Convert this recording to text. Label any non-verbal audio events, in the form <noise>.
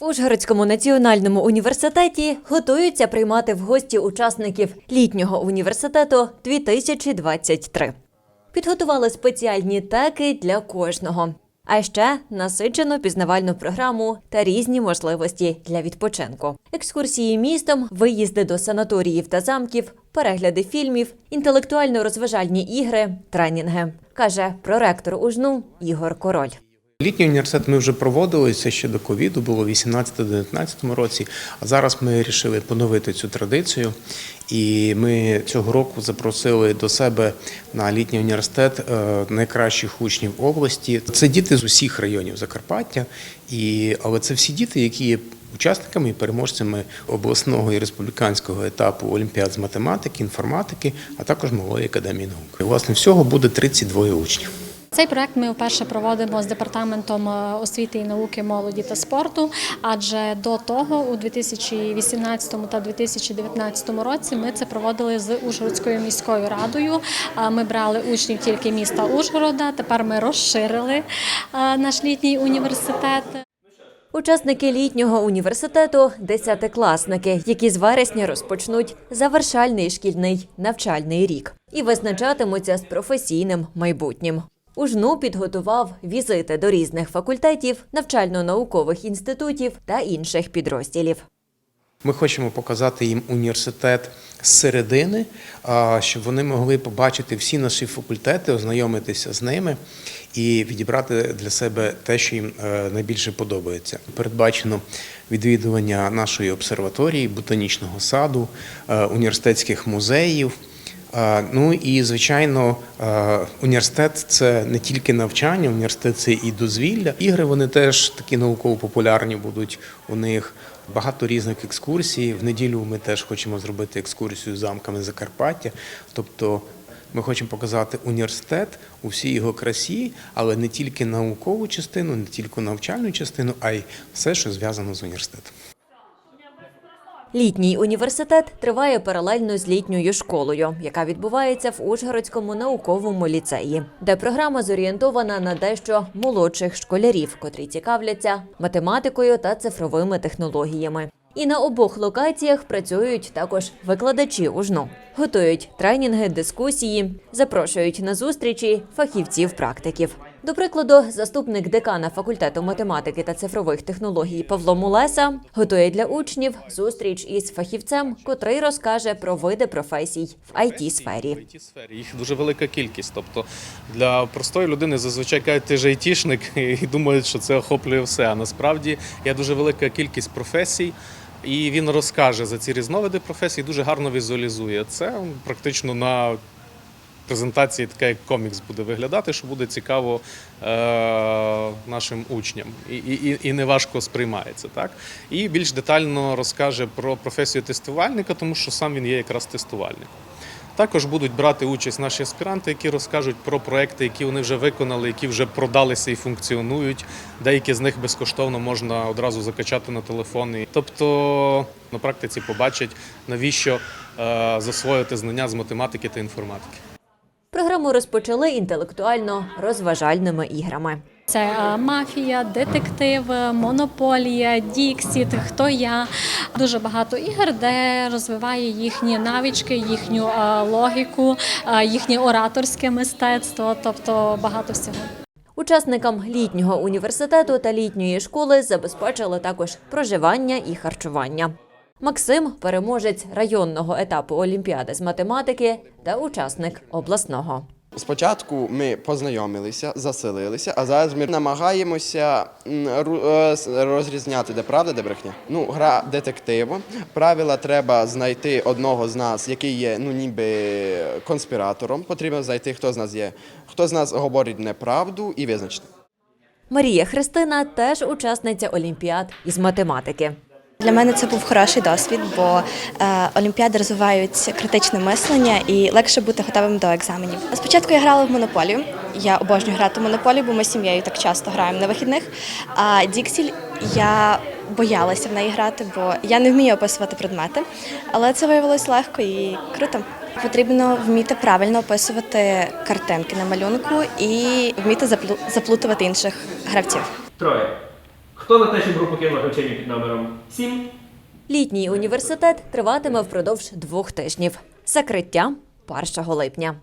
В Ужгородському національному університеті готуються приймати в гості учасників літнього університету 2023. Підготували спеціальні теки для кожного. А ще насичену пізнавальну програму та різні можливості для відпочинку. Екскурсії містом, виїзди до санаторіїв та замків, перегляди фільмів, інтелектуально-розважальні ігри, тренінги, каже проректор УЖНУ Ігор Король. Літній університет ми вже проводили це ще до ковіду, було в 18-19 році. А зараз ми вирішили поновити цю традицію. І ми цього року запросили до себе на літній університет е, найкращих учнів області. Це діти з усіх районів Закарпаття, і але це всі діти, які є учасниками і переможцями обласного і республіканського етапу олімпіад з математики, інформатики, а також малої академії наук. І, власне, всього буде 32 учнів. Цей проект ми вперше проводимо з департаментом е, освіти і науки, молоді та спорту. Адже до того, у 2018 та 2019 році, ми це проводили з Ужгородською міською радою. Е, Ми брали учнів тільки міста Ужгорода. Тепер ми розширили е, наш літній університет. Учасники літнього університету десятикласники, які з вересня розпочнуть завершальний шкільний навчальний рік і визначатимуться з професійним майбутнім. УЖНУ підготував візити до різних факультетів, навчально-наукових інститутів та інших підрозділів. Ми хочемо показати їм університет зсередини, а, щоб вони могли побачити всі наші факультети, ознайомитися з ними і відібрати для себе те, що їм е, найбільше подобається. Передбачено відвідування нашої обсерваторії, ботанічного саду, е, університетських музеїв. Ну і звичайно, університет це не тільки навчання, університет це і дозвілля. Ігри вони теж такі науково-популярні будуть у них. Багато різних екскурсій. В неділю ми теж хочемо зробити екскурсію замками Закарпаття. Тобто ми хочемо показати університет у всій його красі, але не тільки наукову частину, не тільки навчальну частину, а й все, що зв'язано з університетом. Літній університет триває паралельно з літньою школою, яка відбувається в Ужгородському науковому ліцеї, де програма зорієнтована на дещо молодших школярів, котрі цікавляться математикою та цифровими технологіями. І на обох локаціях працюють також викладачі УЖНУ. готують тренінги, дискусії, запрошують на зустрічі фахівців-практиків. До прикладу, заступник декана факультету математики та цифрових технологій Павло Мулеса готує для учнів зустріч із фахівцем, котрий розкаже про види професій в it сфері В it сфері їх дуже велика кількість. Тобто для простої людини зазвичай кажуть, ти ж айтішник <laughs> і думають, що це охоплює все. А насправді є дуже велика кількість професій. І він розкаже за ці різновиди професій, дуже гарно візуалізує. Це практично на презентації така як комікс буде виглядати, що буде цікаво е, нашим учням і, і, і не важко сприймається. Так? І більш детально розкаже про професію тестувальника, тому що сам він є якраз тестувальником. Також будуть брати участь наші аспіранти, які розкажуть про проекти, які вони вже виконали, які вже продалися і функціонують. Деякі з них безкоштовно можна одразу закачати на телефони. Тобто на практиці побачать, навіщо е, засвоїти знання з математики та інформатики. Програму розпочали інтелектуально розважальними іграми. Це е, мафія, детектив, монополія, діксіт, хто я. Дуже багато ігор, де розвиває їхні навички, їхню е, логіку, е, їхнє ораторське мистецтво, тобто багато всього. Учасникам літнього університету та літньої школи забезпечили також проживання і харчування. Максим переможець районного етапу Олімпіади з математики та учасник обласного. Спочатку ми познайомилися, заселилися, а зараз ми намагаємося е, розрізняти, де правда, де брехня. Ну, гра детективу. Правила треба знайти одного з нас, який є ну ніби конспіратором. Потрібно знайти, хто з нас є, хто з нас говорить неправду і визначити. Марія Христина теж учасниця Олімпіад із математики. Для мене це був хороший досвід, бо е, олімпіади розвивають критичне мислення і легше бути готовим до екзаменів. Спочатку я грала в монополію. Я обожнюю грати в монополію, бо ми з сім'єю так часто граємо на вихідних. А Діксіль я боялася в неї грати, бо я не вмію описувати предмети, але це виявилось легко і круто. Потрібно вміти правильно описувати картинки на малюнку і вміти заплутувати інших гравців. Троє. Хто на те, щоб групу кинула навчання під номером 7? Літній університет триватиме впродовж двох тижнів. Закриття 1 липня.